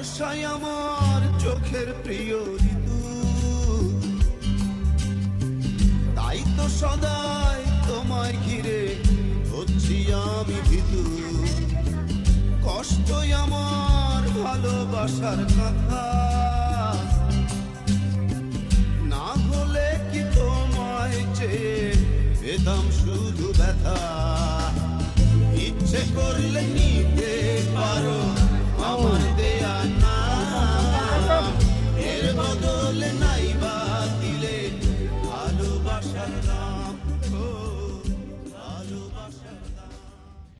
বর্ষায় আমার চোখের প্রিয় ঋতু। তাই তো সদাই তোমায় ঘিরে হচ্ছি আমি ভীতু। কষ্টই আমার ভালোবাসার কথা। না হলে কি তোমায় চেয়ে পেতাম শুধু ব্যথা। ইচ্ছে করলে নিতে Oh.